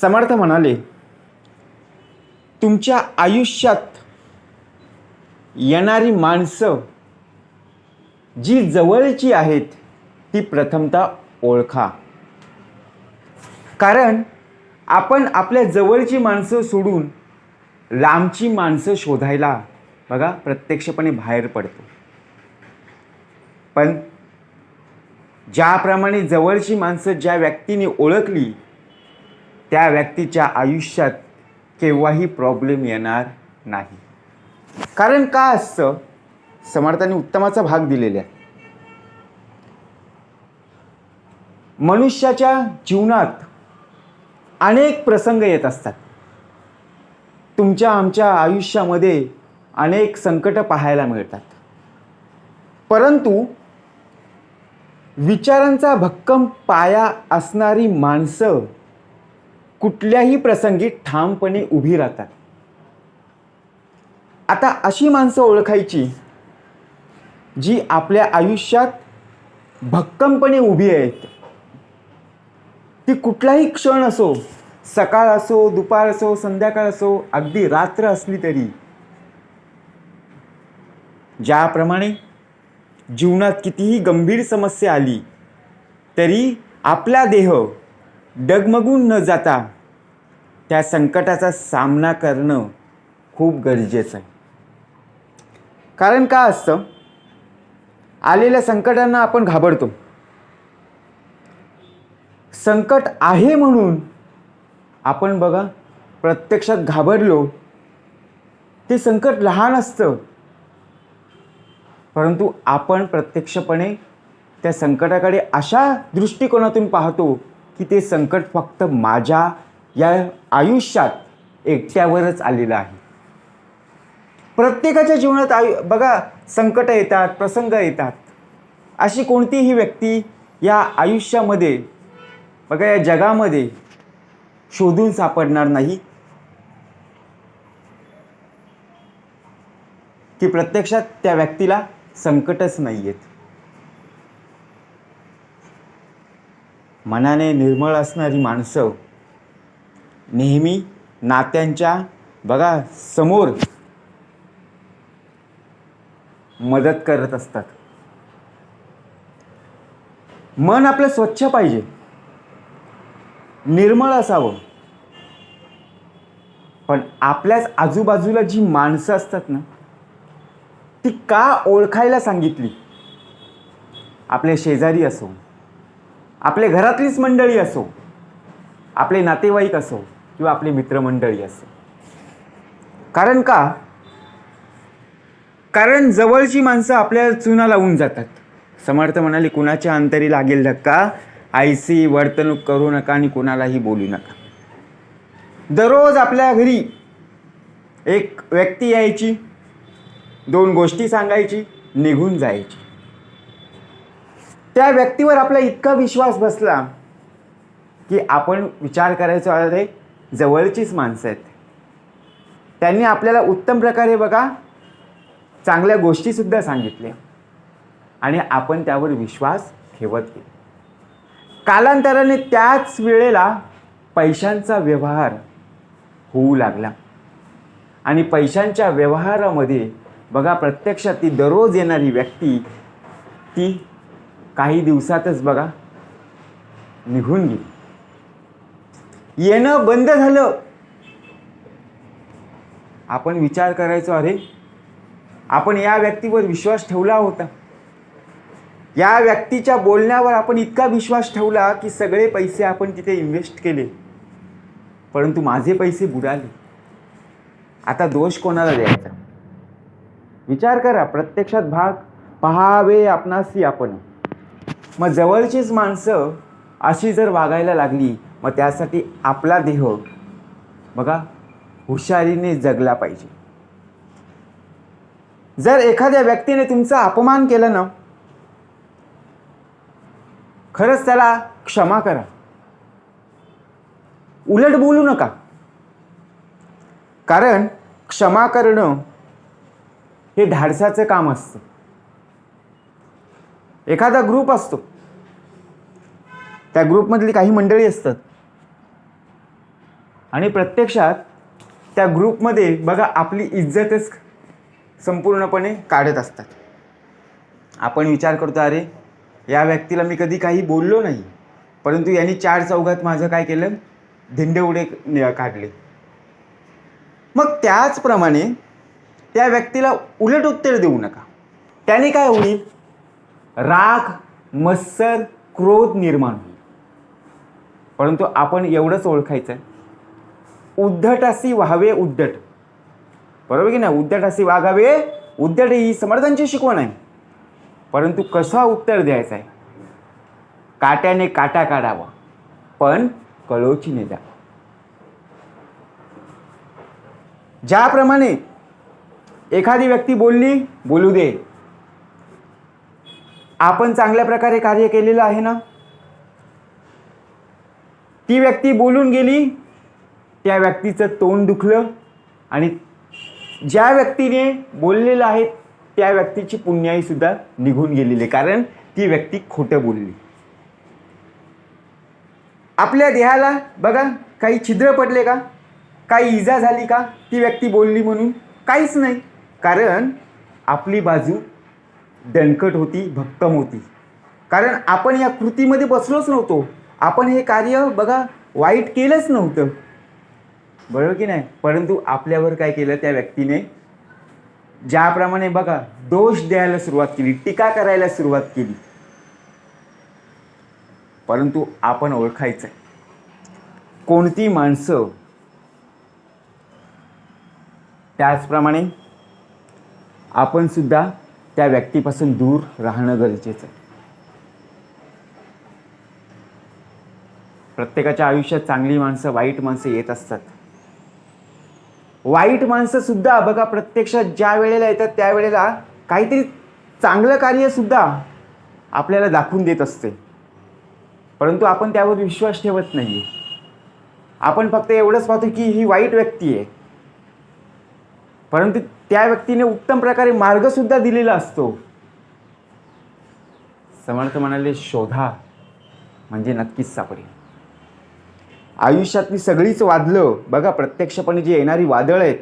समर्थ म्हणाले तुमच्या आयुष्यात येणारी माणसं जी जवळची आहेत ती प्रथमतः ओळखा. कारण आपण आपल्या जवळची माणसं सोडून लांबची माणसं शोधायला बघा प्रत्यक्षपणे बाहेर पडतो. पण ज्याप्रमाणे जवळची माणसं ज्या व्यक्तीने ओळखली त्या व्यक्तीच्या आयुष्यात केव्हाही प्रॉब्लेम येणार नाही. कारण का असतं समर्थाने उत्तमाचा भाग दिलेला आहे. मनुष्याच्या जीवनात अनेक प्रसंग येत असतात. तुमच्या आमच्या आयुष्यामध्ये अनेक संकट पाहायला मिळतात. परंतु विचारांचा भक्कम पाया असणारी माणसं कुठल्याही प्रसंगी ठामपणे उभी राहतात. आता अशी माणसं ओळखायची जी आपल्या आयुष्यात भक्कमपणे उभी आहेत. ती कुठलाही क्षण असो सकाळ असो दुपार असो संध्याकाळ असो अगदी रात्र असली तरी ज्याप्रमाणे जीवनात कितीही गंभीर समस्या आली तरी आपला देह डगमगून न जाता त्या संकटाचा सामना करणं खूप गरजेचं आहे. कारण का असतं? आलेल्या संकटांना आपण घाबरतो. संकट आहे म्हणून आपण बघा प्रत्यक्षात घाबरलो ते संकट लहान असतं. परंतु आपण प्रत्यक्षपणे त्या संकटाकडे अशा दृष्टिकोनातून पाहतो की ते संकट फक्त माझ्या या आयुष्यात एकट्यावरच आलेलं आहे. प्रत्येकाच्या जीवनात आयु बघा संकट येतात प्रसंग येतात. अशी कोणतीही व्यक्ती या आयुष्यामध्ये बघा या जगामध्ये शोधून सापडणार नाही. की प्रत्यक्षात त्या व्यक्तीला संकटच नाही आहेत मनाने निर्मळ असणारी माणसं नेहमी नात्यांच्या बघा समोर मदत करत असतात. मन आपलं स्वच्छ पाहिजे. निर्मळ असावं. पण आपल्याच आजूबाजूला जी माणसं असतात ना ती का ओळखायला सांगितली? आपले शेजारी असो आपले घरातलीच मंडळी असो आपले नातेवाईक असो किंवा आपली मित्रमंडळी असेल. कारण का? कारण जवळची माणसं आपल्या चुना लावून जातात. समर्थ म्हणाले कुणाच्या अंतरी लागेल धक्का? आईसी वर्तणूक करू नका आणि कुणालाही बोलू नका. दररोज आपल्या घरी एक व्यक्ती यायची दोन गोष्टी सांगायची निघून जायची. त्या व्यक्तीवर आपला इतका विश्वास बसला की आपण विचार करायचो अरे जवळचीच माणसं आहेत. त्यांनी आपल्याला उत्तम प्रकारे बघा चांगल्या गोष्टीसुद्धा सांगितल्या आणि आपण त्यावर विश्वास ठेवत गेलो. कालांतराने त्याच वेळेला पैशांचा व्यवहार होऊ लागला. आणि पैशांच्या व्यवहारामध्ये बघा प्रत्यक्षात ती दररोज येणारी व्यक्ती ती काही दिवसातच बघा निघून गेली. येणं बंद झालं. आपण विचार करायचो अरे आपण या व्यक्तीवर विश्वास ठेवला होता. या व्यक्तीच्या बोलण्यावर आपण इतका विश्वास ठेवला की सगळे पैसे आपण तिथे इन्व्हेस्ट केले. परंतु माझे पैसे बुडाले. आता दोष कोणाला द्यायचा? विचार करा प्रत्यक्षात भाग पहावे आपणासी आपण. मग जवळचीच माणसं अशी जर वागायला लागली मग त्यासाठी आपला देह बघा हुशारीने जगला पाहिजे. जर एखाद्या व्यक्तीने तुमचा अपमान केला ना खरंच त्याला क्षमा करा. उलट बोलू नका. कारण क्षमा करणं हे धाडसाचं काम असतं. एखादा ग्रुप असतो. त्या ग्रुपमधली काही मंडळी असतात. आणि प्रत्यक्षात त्या ग्रुपमध्ये बघा आपली इज्जतच संपूर्णपणे काढत असतात. आपण विचार करतो अरे या व्यक्तीला मी कधी काही बोललो नाही. परंतु यांनी चार चौघात माझं काय केलं? धिंडे उडे न- काढले. मग त्याचप्रमाणे त्या व्यक्तीला उलट उत्तर देऊ नका. त्याने काय होईल राग मत्सर क्रोध निर्माण होईल. परंतु आपण एवढंच ओळखायचं उद्धटासी व्हावे उद्धट. बरोबर की नाही? उद्धटासी वागावे उद्धट ही समर्थांची शिकवण आहे. परंतु कसा उत्तर द्यायचा आहे? काट्याने काटा काढावा पण कळोचीने द्या ज्याप्रमाणे एखादी व्यक्ती बोलली बोलू दे. आपण चांगल्या प्रकारे कार्य केलेलं आहे ना? ती व्यक्ती बोलून गेली त्या व्यक्तीचं तोंड दुखलं आणि ज्या व्यक्तीने बोललेलं आहे त्या व्यक्तीची पुण्याई सुद्धा निघून गेलेली आहे. कारण ती व्यक्ती खोटं बोलली. आपल्या देहाला बघा काही छिद्र पडले का? काही इजा झाली का? ती व्यक्ती बोलली म्हणून? काहीच नाही. कारण आपली बाजू दणकट होती भक्कम होती. कारण आपण या कृतीमध्ये बसलोच नव्हतो. आपण हे कार्य बघा वाईट केलंच नव्हतं. बरोबर की नाही? परंतु आपल्यावर काय केलं त्या व्यक्तीने? ज्याप्रमाणे बघा दोष द्यायला सुरुवात केली टीका करायला सुरुवात केली. परंतु आपण ओळखायचं कोणती माणसं त्याचप्रमाणे आपण सुद्धा त्या व्यक्तीपासून दूर राहणं गरजेचं आहे प्रत्येकाच्या आयुष्यात चांगली माणसं वाईट माणसं येत असतात. वाईट माणसं सुद्धा बघा प्रत्यक्षात ज्या वेळेला येतात त्यावेळेला काहीतरी चांगलं कार्य सुद्धा आपल्याला दाखवून देत असते. परंतु आपण त्यावर विश्वास ठेवत नाही आपण फक्त एवढंच पाहतो की ही वाईट व्यक्ती आहे. परंतु त्या व्यक्तीने उत्तम प्रकारे मार्गसुद्धा दिलेला असतो. समर्थ म्हणाले शोधा म्हणजे नक्कीच सापडेल. आयुष्यातली सगळीच वादलं बघा प्रत्यक्षपणे जी येणारी वादळ आहेत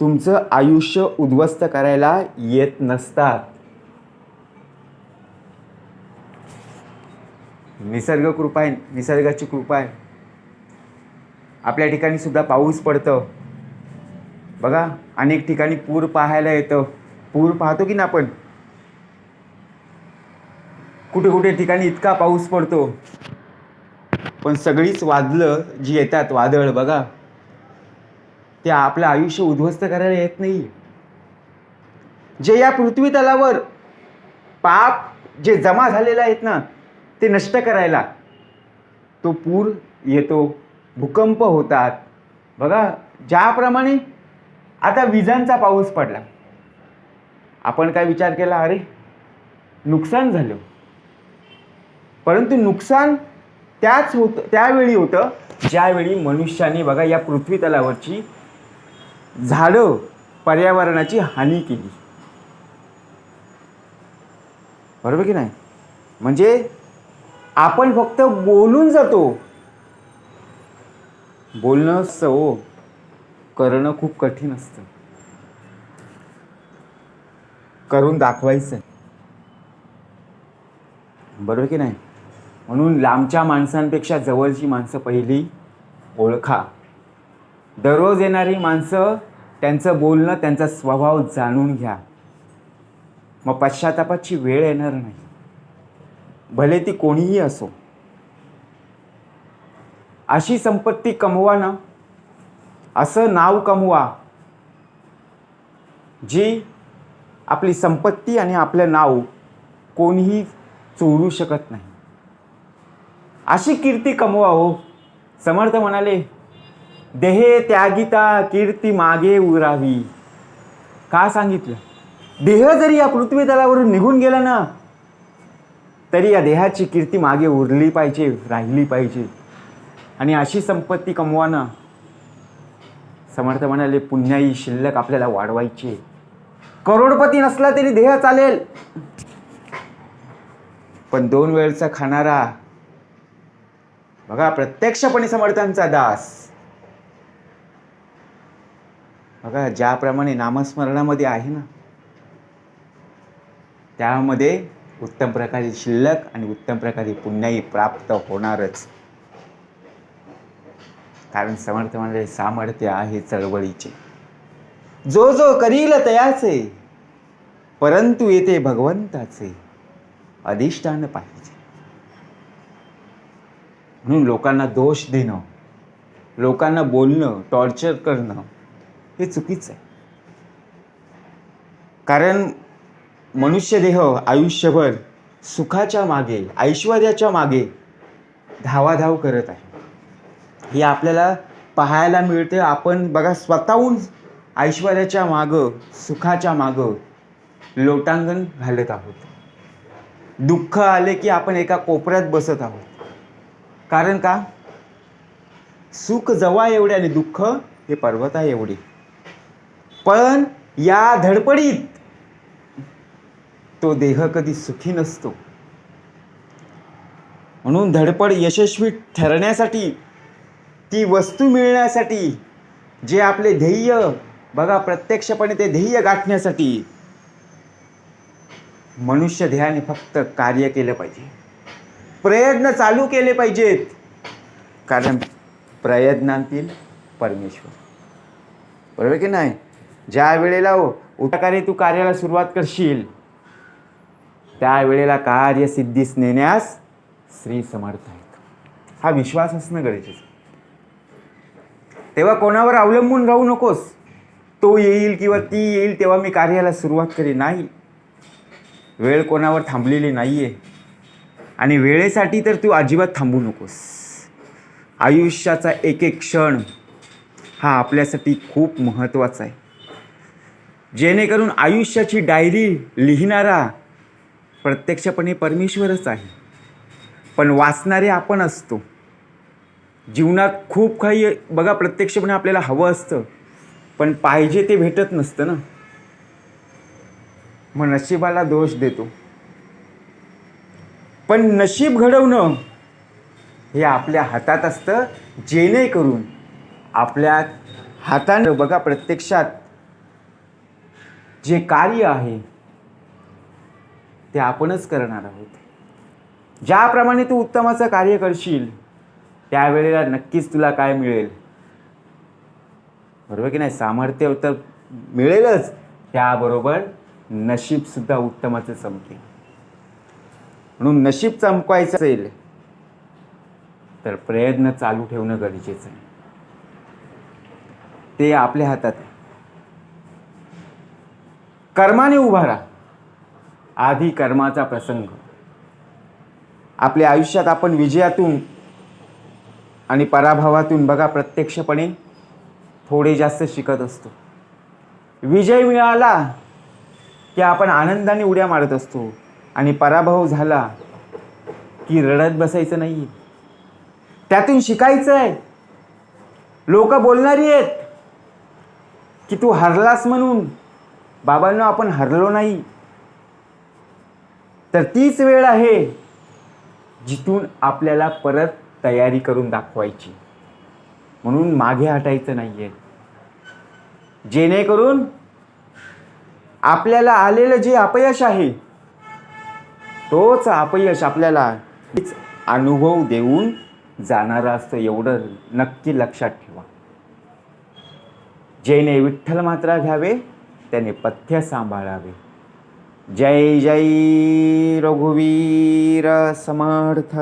तुमचं आयुष्य उद्ध्वस्त करायला येत नसतात. निसर्ग कृपा आहे निसर्गाची कृपा आहे. आपल्या ठिकाणी सुद्धा पाऊस पडतं. बघा अनेक ठिकाणी पूर पाहायला येतं. पूर पाहतो की ना आपण? कुठे कुठे ठिकाणी इतका पाऊस पडतो. पण सगळीच वादलं जी येतात वादळ बघा ते आपलं आयुष्य उद्ध्वस्त करायला येत नाही. जे या पृथ्वी तलावर पाप जे जमा झालेलं आहेत ना ते नष्ट करायला तो पूर येतो भूकंप होतात. बघा ज्याप्रमाणे आता विजांचा पाऊस पडला. आपण काय विचार केला? अरे नुकसान झालं. परंतु नुकसान त्याच होत त्यावेळी होतं ज्यावेळी मनुष्याने बघा या पृथ्वी तलावरची झाडं पर्यावरणाची हानी केली. बरोबर की नाही? म्हणजे आपण फक्त बोलून जातो. बोलणं सव करणं खूप कठीण असतं. करून दाखवायचं. बरोबर की नाही? म्हणून लांबच्या माणसांपेक्षा जवळची माणसं पहिली ओळखा. दररोज येणारी माणसं त्यांचं बोलणं त्यांचा स्वभाव जाणून घ्या. मग पश्चातापाची वेळ येणार नाही. भले ती कोणीही असो. अशी संपत्ती कमवा ना. असं नाव कमवा जी आपली संपत्ती आणि आपलं नाव कोणीही चोरू शकत नाही. अशी कीर्ती कमवा हो समर्थ म्हणाले देहे त्यागिता कीर्ती मागे उरावी. का सांगितलं? देह जरी या पृथ्वी तलावरून निघून गेला ना तरी या देहाची कीर्ती मागे उरली पाहिजे राहिली पाहिजे. आणि अशी संपत्ती कमवाना समर्थ म्हणाले पुण्याई शिल्लक आपल्याला वाढवायची करोडपती नसला तरी देह चालेल. पण दोन वेळचा खाणारा बघा प्रत्यक्षपणे समर्थांचा दास. बघा ज्याप्रमाणे नामस्मरणामध्ये आहे ना त्यामध्ये उत्तम प्रकारे शिल्लक आणि उत्तम प्रकारे पुण्याही प्राप्त होणारच. कारण समर्थ म्हणजे सामर्थ्य आहे चळवळीचे. जो जो करील तयाचे परंतु येते भगवंताचे अधिष्ठान पाहिजे. म्हणून लोकांना दोष देणं लोकांना बोलणं टॉर्चर करणं हे चुकीचं आहे. कारण मनुष्यदेह आयुष्यभर सुखाच्या मागे ऐश्वर्याच्या मागे धावाधाव करत आहे. हे आपल्याला पाहायला मिळते. आपण बघा स्वतःहून ऐश्वर्याच्या मागं सुखाच्या मागं लोटांगण घालत आहोत. दुःख आले की आपण एका कोपऱ्यात बसत आहोत. कारण का? सुख जवा एवढे आणि दुःख हे पर्वता एवढे. पण या धडपडीत तो देह कधी सुखी नसतो. म्हणून धडपड यशस्वी ठरण्यासाठी ती वस्तू मिळण्यासाठी जे आपले ध्येय बघा प्रत्यक्षपणे ते ध्येय गाठण्यासाठी मनुष्य ध्येयाने फक्त कार्य केलं पाहिजे. प्रयत्न चालू केले पाहिजेत. कारण प्रयत्नांतील परमेश्वर. बरोबर की नाही? ज्या वेळेला हो, प्रकारे तू कार्याला सुरुवात करशील त्यावेळेला कार्य सिद्धीस नेण्यास श्री समर्थ आहेत. हा विश्वास असणं गरजेचं तेव्हा कोणावर अवलंबून राहू नकोस. तो येईल किंवा ती येईल तेव्हा मी कार्याला सुरुवात करेन. नाही. वेळ कोणावर थांबलेली नाही आहे आणि वेळेसाठी तर तू अजिबात थांबू नकोस. आयुष्याचा एक एक क्षण हा आपल्यासाठी खूप महत्त्वाचा आहे. जेणेकरून आयुष्याची डायरी लिहिणारा प्रत्यक्षपणे परमेश्वरच आहे. पण वाचणारे आपण असतो. जीवनात खूप काही बघा प्रत्यक्षपणे आपल्याला हवं असतं. पण पाहिजे ते भेटत नसतं ना. मग नशिबाला दोष देतो. पण नशीब घडवणं हे आपल्या हातात असतं जेणेकरून आपल्या हातानं बघा प्रत्यक्षात जे कार्य आहे ते आपणच करणार आहोत. ज्याप्रमाणे तू उत्तमाचं कार्य करशील त्यावेळेला नक्कीच तुला काय मिळेल? बरोबर की नाही? सामर्थ्य तर मिळेलच. त्याबरोबर नशीबसुद्धा उत्तमाचं संपते. म्हणून नशीब चमकवायचं असेल तर प्रयत्न चालू ठेवणं गरजेचं आहे. ते आपल्या हातात आहे. कर्माने उभा राहा. आधी कर्माचा प्रसंग. आपल्या आयुष्यात आपण विजयातून आणि पराभवातून बघा प्रत्यक्षपणे थोडे जास्त शिकत असतो. विजय मिळाला की आपण आनंदाने उड्या मारत असतो. आणि पराभव झाला की रडत बसायचं नाही. त्यातून शिकायचं आहे लोक बोलणारी आहेत की तू हरलास म्हणून. बाबांना आपण हरलो नाही. तर तीच वेळ आहे जिथून आपल्याला परत तयारी करून दाखवायची. म्हणून मागे हटायचं नाही आहे जेणेकरून आपल्याला आलेलं जे अपयश आहे तोच अपयश आपल्याला हेच अनुभव देऊन जाणारा असतो एवढं नक्की लक्षात ठेवा. जेने विठ्ठल मात्रा घ्यावे त्याने पथ्य सांभाळावे. जय जय रघुवीर समर्थ.